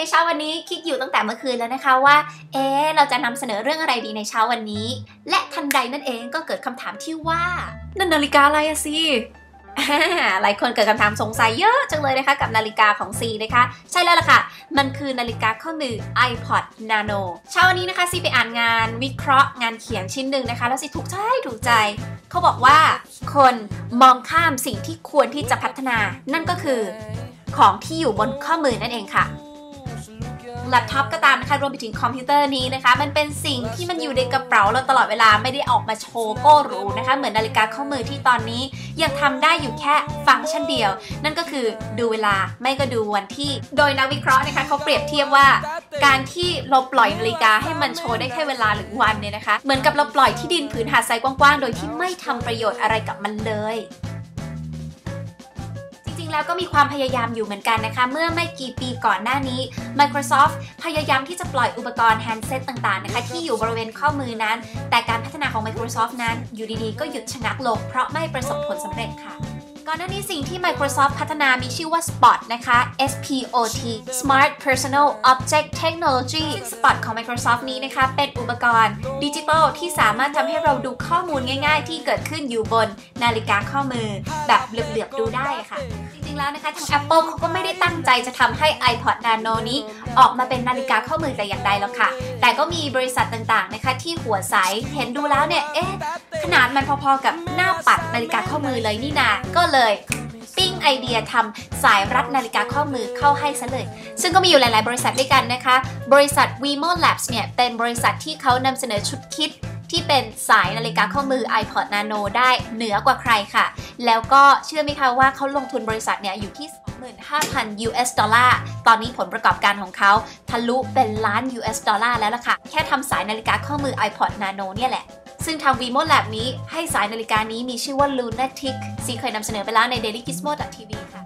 คืนแล้วนะคะว่า เอ๊ะเราจะนำเสนอเรื่องอะไรดีในเช้าวันนี้ และทันใดนั่นเองก็เกิดคำถามที่ว่า นั่นนาฬิกาอะไรอะสิอ่าหลายคนเกิดคำถามสงสัยเยอะจังเลยนะคะกับนาฬิกาของซีนะคะ ใช่แล้วล่ะค่ะ มันคือนาฬิกาข้อมือ iPod Nano เช้าวันนี้นะคะซีไปอ่านงานวิเคราะห์งานเขียนชิ้นหนึ่งนะคะ แล้วซีถูกใจถูกใจ เขาบอกว่าคนมองข้ามสิ่งที่ควรที่จะพัฒนา นั่นก็คือของที่อยู่บนข้อมือนั่นเองค่ะ แล็ปท็อปก็ตามนะคะรวมไปถึงคอมพิวเตอร์นี้นะคะ มันเป็นสิ่งที่มันอยู่ในกระเป๋าเราตลอดเวลาไม่ได้ออกมาโชว์โก้รู้นะคะ เหมือนนาฬิกาข้อมือที่ตอนนี้ ยังทำได้อยู่แค่ฟังก์ชันเดียว นั่นก็คือดูเวลาไม่ก็ดูวันที่ โดยนักวิเคราะห์นะคะเขาเปรียบเทียบว่า การที่เราปล่อยนาฬิกาให้มันโชว์ได้แค่เวลาหรือวันเนี่ยนะคะ เหมือนกับเราปล่อยที่ดินผืนหาดทรายกว้างๆโดยที่ไม่ทำประโยชน์อะไรกับมันเลย ๆ แล้วก็มีความพยายามอยู่เหมือนกันนะคะ เมื่อไม่กี่ปีก่อนหน้านี้ Microsoft พยายามที่จะปล่อยอุปกรณ์แฮนด์เซตต่างๆนะคะที่อยู่บริเวณข้อมือนั้น แต่การพัฒนาของ Microsoft นั้นอยู่ดีๆ ก็หยุดชะงักลงเพราะไม่ประสบผลสำเร็จค่ะก่อนหน้านี้สิ่งที่ Microsoft พัฒนามีชื่อว่า Spot นะคะ S P O T Smart Personal Object Technology Spot ของ Microsoft นี้นะคะ เป็นอุปกรณ์ดิจิทัลที่สามารถทำให้เราดูข้อมูลง่ายๆ ที่เกิดขึ้นอยู่บนนาฬิกาข้อมือ แบบเหลือบๆดูได้ค่ะ แล้วนะคะ ทาง Apple เขาก็ไม่ได้ตั้งใจจะทำให้ iPod Nano นี้ออกมาเป็นนาฬิกาข้อมือแต่อย่างใดแล้วค่ะ แต่ก็มีบริษัทต่างๆนะคะที่หัวใสเห็นดูแล้วเนี่ย เอ๊ะ ขนาดมันพอๆกับหน้าปัดนาฬิกาข้อมือเลยนี่นา ก็เลยปิ้งไอเดียทำสายรัดนาฬิกาข้อมือเข้าให้ซะเลย ซึ่งก็มีอยู่หลายๆ บริษัทด้วยกันนะคะ บริษัท Wemo Labs เนี่ยเป็นบริษัทที่เขานำเสนอชุดคิด ที่เป็นสายนาฬิกาข้อมือ iPod Nano ได้เหนือกว่าใครค่ะ แล้วก็เชื่อไหมคะว่าเขาลงทุนบริษัทเนี่ยอยู่ที่ 25,000 US ดอลลาร์ ตอนนี้ผลประกอบการของเขาทะลุเป็นล้าน US ดอลลาร์แล้วล่ะค่ะ แค่ทำสายนาฬิกาข้อมือ iPod Nano เนี่ยแหละ ซึ่งทาง Vimo Lab นี้ให้สายนาฬิกานี้มีชื่อว่า Lunatic ซีเคยนำเสนอไปแล้วใน dailygizmo.tv ค่ะ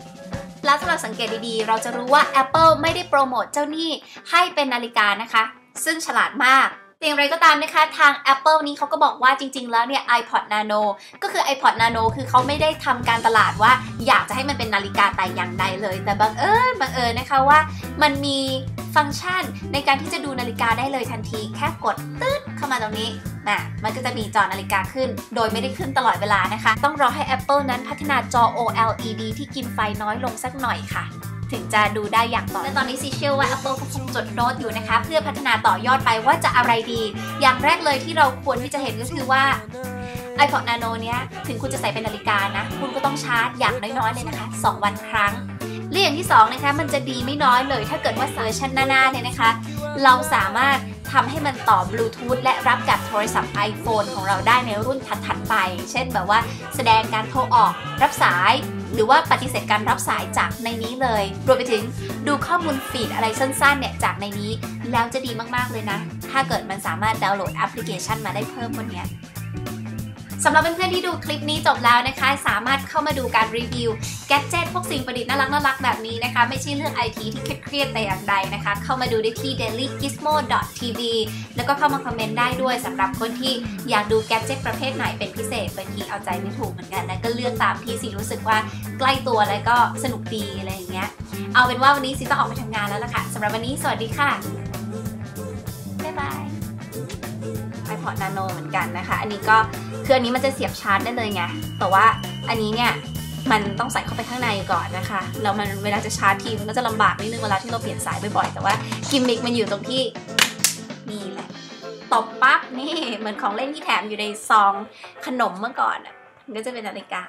แล้วถ้าเราสังเกตดีๆ เราจะรู้ว่า Apple ไม่ได้โปรโมทเจ้านี่ให้เป็นนาฬิกานะคะ ซึ่งฉลาดมาก แต่อย่างไรก็ตามนะคะทาง Apple นี้เขาก็บอกว่าจริง ๆ แล้วเนี่ย iPod Nano ก็คือ iPod Nano คือเขาไม่ได้ทำการตลาดว่าอยากจะให้มันเป็นนาฬิกาแต่อย่างใดเลย แต่บังเอิญบังเอิญนะคะว่ามันมีฟังก์ชันในการที่จะดูนาฬิกาได้เลยทันที แค่กดตึ๊ดเข้ามาตรงนี้นะมันก็จะมีจอนาฬิกาขึ้น โดยไม่ได้ขึ้นตลอดเวลานะคะ ต้องรอให้ Apple นั้นพัฒนาจอ OLED ที่กินไฟน้อยลงสักหน่อยค่ะ ถึงจะดูได้อย่างต่อและตอนนี้ซีเชื่อว่า Apple ก็คงจดโน้ตอยู่นะคะ เพื่อพัฒนาต่อยอดไปว่าจะอะไรดี อย่างแรกเลยที่เราควรที่จะเห็นก็คือว่า iPod Nano เนี้ยถึงคุณจะใส่เป็นนาฬิกานะ คุณก็ต้องชาร์จอย่างน้อยๆเลยนะคะ 2 วันครั้งและอย่างที่2นะคะมันจะดีไม่น้อยเลย ถ้าเกิดว่าเซอร์ชันหน้าๆเนี่ยนะคะ เราสามารถ ทำให้มันต่อบลูทูธและรับกับโทรศัพท์ iPhone ของเราได้ในรุ่นถัดๆไป เช่นแบบว่าแสดงการโทรออกรับสาย หรือว่าปฏิเสธการรับสายจากในนี้เลย รวมไปถึงดูข้อมูลฟีดอะไรสั้นๆเนี่ยจากในนี้ แล้วจะดีมากๆเลยนะ ถ้าเกิดมันสามารถดาวน์โหลดแอปพลิเคชันมาได้เพิ่มบนเนี้ย สำหรับเพื่อนๆที่ดูคลิปนี้จบแล้วนะคะ สามารถเข้ามาดูการรีวิวแกดเจิตพวกสิ่งประดิษฐ์น่ารักน่ารักแบบนี้นะคะ ไม่ใช่เรื่องไอทีที่เครียดแต่อย่างใดนะคะ เข้ามาดูได้ที่ dailygizmo.tv แล้วก็เข้ามาคอมเมนต์ได้ด้วยสำหรับคนที่อยากดูแกดเจิตประเภทไหนเป็นพิเศษบางทีเอาใจไม่ถูกเหมือนกันนะก็เลือกตามที่สิรู้สึกว่าใกล้ตัวแล้วก็สนุกดีอะไรอย่างเงี้ยเอาเป็นว่าวันนี้สิต้องออกไปทำงานแล้วล่ะค่ะสำหรับวันนี้สวัสดีค่ะ พาะนาโนเหมือนกันนะคะ อันนี้ก็คืออันนี้มันจะเสียบชาร์จได้เลยไง แต่ว่าอันนี้เนี่ยมันต้องใส่เข้าไปข้างในก่อนนะคะ แล้วมันเวลาจะชาร์จทีมันก็จะลำบากนิดนึงเวลาที่เราเปลี่ยนสายบ่อยๆ แต่ว่ากิมมิกมันอยู่ตรงที่นี่แหละ ตบปั๊บนี่เหมือนของเล่นที่แถมอยู่ในซองขนมเมื่อก่อนอะก็จะเป็นนาฬิกา